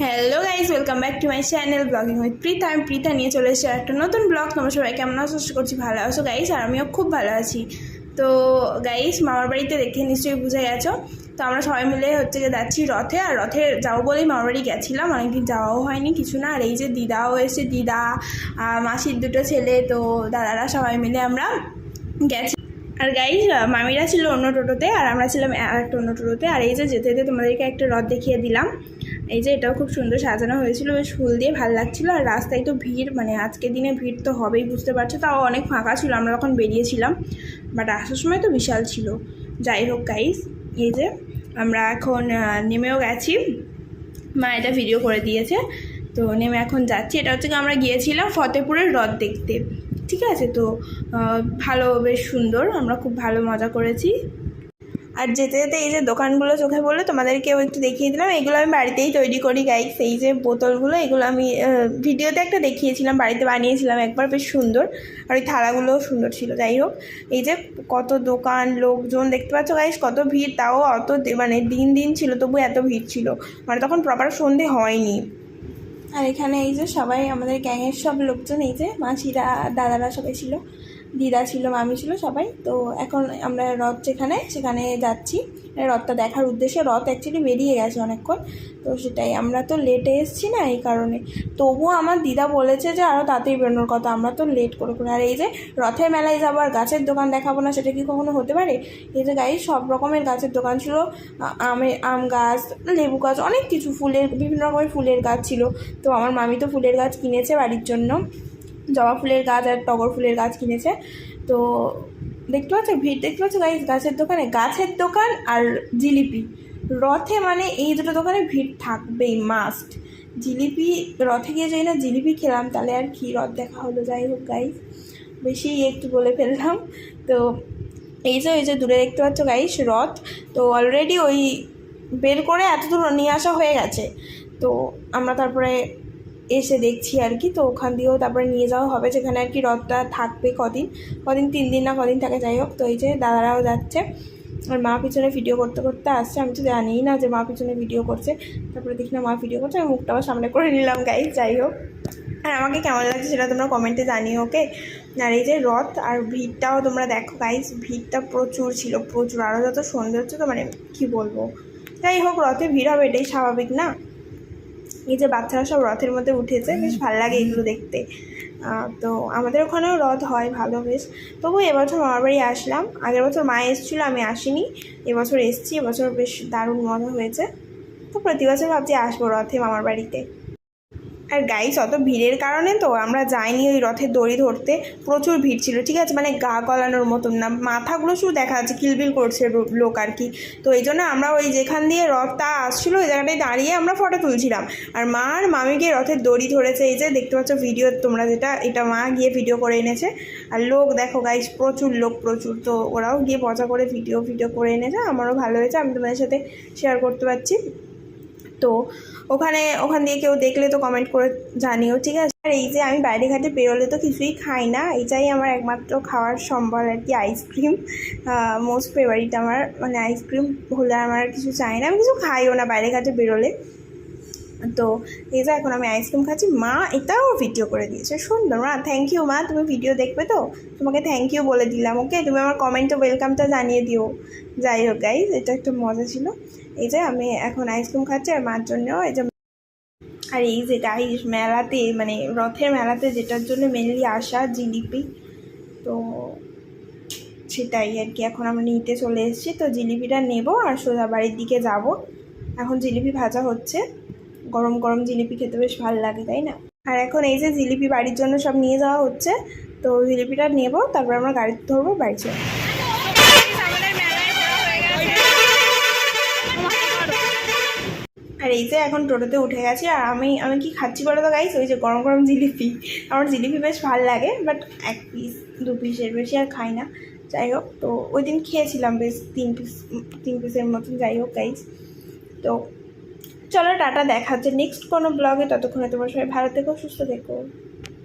Hello guys welcome back to my channel blogging with Prita আমি প্রীতা নিয়ে চলে এসেছি একটা নতুন ব্লগ তোমরা সবাই কেমন আছো? করছি ভালো আছো গাইজ আর আমিও খুব ভালো আছি। তো গাইজ মামার বাড়িতে দেখে নিশ্চয়ই বুঝে গেছো তো আমরা সবাই মিলে হচ্ছে যে যাচ্ছি রথে, আর রথে যাব বলেই মামার বাড়ি গেছিলাম। অনেকদিন যাওয়াও হয়নি কিছু না। আর এই যে দিদাও এসে দিদা মাসির দুটো ছেলে, তো দাদারা সবাই মিলে আমরা গেছি। আর গাইজ মামিরা ছিল অন্য টোটোতে, আর আমরা ছিলাম আর একটা অন্য টোটোতে। আর এই যে যেতে যেতে তোমাদেরকে একটা রথ দেখিয়ে দিলাম। এই যে এটাও খুব সুন্দর সাজানো হয়েছিল, বেশ ফুল দিয়ে ভালো লাগছিল আর রাস্তায় তো ভিড় মানে আজকের দিনে ভিড় তো হবেই, বুঝতে পারছ? তাও অনেক ফাঁকা ছিল, আমরা তখন বেরিয়েছিলাম বাট আসার সময় তো বিশাল ছিল। যাই হোক গাইজ এই যে আমরা এখন নেমেও গেছি। মা এটা ভিডিও করে দিয়েছে, তো নেমে এখন যাচ্ছি। এটা হচ্ছে আমরা গিয়েছিলাম ফতেপুরের হ্রদ দেখতে, ঠিক আছে? তো ভালো, বেশ সুন্দর, আমরা খুব ভালো মজা করেছি। আর যেতে যেতে এই যে দোকানগুলো চোখে পড়ল, তোমাদেরকেও একটু দেখিয়ে দিলাম। এগুলো আমি বাড়িতেই তৈরি করি গাইস এই যে বোতলগুলো, এগুলো আমি ভিডিওতে একটা দেখিয়েছিলাম, বাড়িতে বানিয়েছিলাম। একবার বেশ সুন্দর। আর ওই থালাগুলোও সুন্দর ছিল, যাই হোক। এই যে কত দোকান, লোকজন, দেখতে পাচ্ছ গাইস কত ভিড়। তাও অত মানে দিন দিন ছিল, তবু এত ভিড় ছিল। মানে তখন প্রপার সন্ধে হয়নি। আর এখানে এই যে সবাই, আমাদের গ্যাংয়ের সব লোকজন, এই যে মাসিরা, দাদারা সবাই ছিল। দিদা ছিল, মামি ছিল সবাই। তো এখন আমরা রথ যেখানে, সেখানে যাচ্ছি। রথটা দেখার উদ্দেশ্যে রথ অ্যাকচুয়ালি বেরিয়ে গেছে অনেকক্ষণ। তো সেটাই, আমরা তো লেটে এসেছি না এই কারণে। তবুও আমার দিদা বলেছে যে আরও তাড়াতাড়ি বেরোনোর কথা, আমরা তো লেট করে করে। আর এই যে রথের মেলায় যাব আর গাছের দোকান দেখাবো না, সেটা কি কখনো হতে পারে? এই যে গাই সব রকমের গাছের দোকান ছিল। আমে, আম গাছ, লেবু গাছ, অনেক কিছু, ফুলের, বিভিন্ন রকমের ফুলের গাছ ছিল। তো আমার মামি তো ফুলের গাছ কিনেছে বাড়ির জন্য। জবা ফুলের গাছ আর টগর ফুলের গাছ কিনেছে। তো দেখতে পাচ্ছ, ভিড় দেখতে পাচ্ছ গাইস গাছের দোকানে, গাছের দোকান আর জিলিপি। রথে মানে এই দুটো দোকানে ভিড় থাকবেই মাস্ট জিলিপি, রথে গিয়ে যাই না জিলিপি খেলাম, তাহলে আর কি রথ দেখা হলো? যাই হোক গাইস বেশি একটু বলে ফেললাম। তো এই যে ওই যে দূরে দেখতে পাচ্ছ গাইস রথ। তো অলরেডি ওই বের করে এত দূর নিয়ে আসা হয়ে গেছে। তো আমরা তারপরে এসে দেখছি আর কি, তো ওখান দিয়েও তারপরে নিয়ে যাওয়া হবে, যেখানে আর কি রথটা থাকবে কদিন কদিন তিন দিন না কদিন থাকে, যাই হোক, তো এই যে দাদারাও যাচ্ছে, আর মা পিছনে ভিডিও করতে করতে আসছে, আমি তো জানিই না যে মা পিছনে ভিডিও করছে, তারপরে দেখি না মা ভিডিও করছে, আমি মুখটা আবার সামনে করে নিলাম গাইজ যাই হোক। আর আমাকে কেমন লাগছে সেটা তোমরা কমেন্টে জানিও ওকে আর এই যে রথ আর ভিড়টাও তোমরা দেখো গাইজ ভিড়টা প্রচুর ছিল, প্রচুর আরও যত সন্ধে হচ্ছে তো মানে কী বলব? যাই হোক, রথে ভিড় হবে, এটাই স্বাভাবিক, না? এই যে বাচ্চারা সব রথের মধ্যে উঠেছে, বেশ ভালো লাগে এগুলো দেখতে। তো আমাদের ওখানেও রথ হয় ভালো বেশ। তবু এবছর মামার বাড়ি আসলাম। আগের বছর মা এসেছিল, আমি আসিনি। এবছর এসেছি, এবছর বেশ দারুণ মজা হয়েছে। তো প্রতি বছর ভাবছি আসব রথে মামার বাড়িতে। আর গাইস অত ভিড়ের কারণে তো আমরা যাইনি ওই রথের দড়ি ধরতে। প্রচুর ভিড় ছিল, ঠিক আছে? মানে গা গলানোর মতন না, মাথাগুলো শুধু দেখা যাচ্ছে কিলবিল করছে লোক আর কি। তো এই জন্য আমরা ওই যেখান দিয়ে রথটা আসছিল, ওই জায়গাটায় দাঁড়িয়ে আমরা ফটো তুলছিলাম। আর মা আর মামি গিয়ে রথের দড়ি ধরেছে, এই যে দেখতে পাচ্ছ ভিডিও তোমরা যেটা, এটা মা গিয়ে ভিডিও করে এনেছে। আর লোক, দেখো গাইস প্রচুর লোক, প্রচুর। তো ওরাও গিয়ে মজা করে ভিডিও ভিডিও করে এনেছে, আমারও ভালো হয়েছে, আমি তোমাদের সাথে শেয়ার করতে পারছি। তো ওখানে, ওখান দিয়ে কেউ দেখলে তো কমেন্ট করে জানিও, ঠিক আছে? আর এই যে আমি বাইরে ঘাটে বেরোলে তো কিছুই খাই না, এটাই আমার একমাত্র খাওয়ার সম্বল আর কি আইসক্রিম মোস্ট ফেভারিট আমার মানে আইসক্রিম হলে আমার কিছু চাই না, আমি কিছু খাইও না বাইরে ঘাটে বেরোলে। তো এই যে এখন আমি আইসক্রিম খাচ্ছি। মা এটাও ভিডিও করে দিয়েছে। সুন্দর, মা থ্যাংক ইউ মা, তুমি ভিডিও দেখবে তো? তোমাকে থ্যাংক ইউ বলে দিলাম ওকে তুমি আমার কমেন্টে ওয়েলকামটা জানিয়ে দিও। যাই হোক গাইজ এটা একটা মজা ছিল। এই যে আমি এখন আইসক্রিম খাচ্ছি আর মার জন্যও এই যে আর এই যে এই মেলাতে মানে রথের মেলাতে যেটার জন্য মেনলি আসা জিলিপি তো সেটাই আর কি, এখন আমরা নিতে চলে এসেছি। তো জিলিপিটা নেব আর সোজা বাড়ির দিকে যাব। এখন জিলিপি ভাজা হচ্ছে। গরম গরম জিলিপি খেতে বেশ ভালো লাগে, তাই না? আর এখন এই যে জিলিপি বাড়ির জন্য সব নিয়ে যাওয়া হচ্ছে, তো জিলিপিটা নেব, তারপর আমরা গাড়িতে ধরবো, বাড়ি চলে আর এই যে এখন টোটোতে উঠে গেছি, আর আমি আমি কি খাচ্ছি বলো তো গাইস ওই যে গরম গরম জিলিপি। আমার জিলিপি বেশ ভালো লাগে বাট এক পিস দু পিসের বেশি আর খাই না। যাই হোক, তো ওই দিন খেয়েছিলাম বেশ তিন পিস তিন পিসের মতন, যাই হোক গাইস তো চলো টাটা দেখা হচ্ছে নেক্সট কোনো ব্লগে ততক্ষণে তোমার সবাই ভালো থেকো সুস্থ থেকো।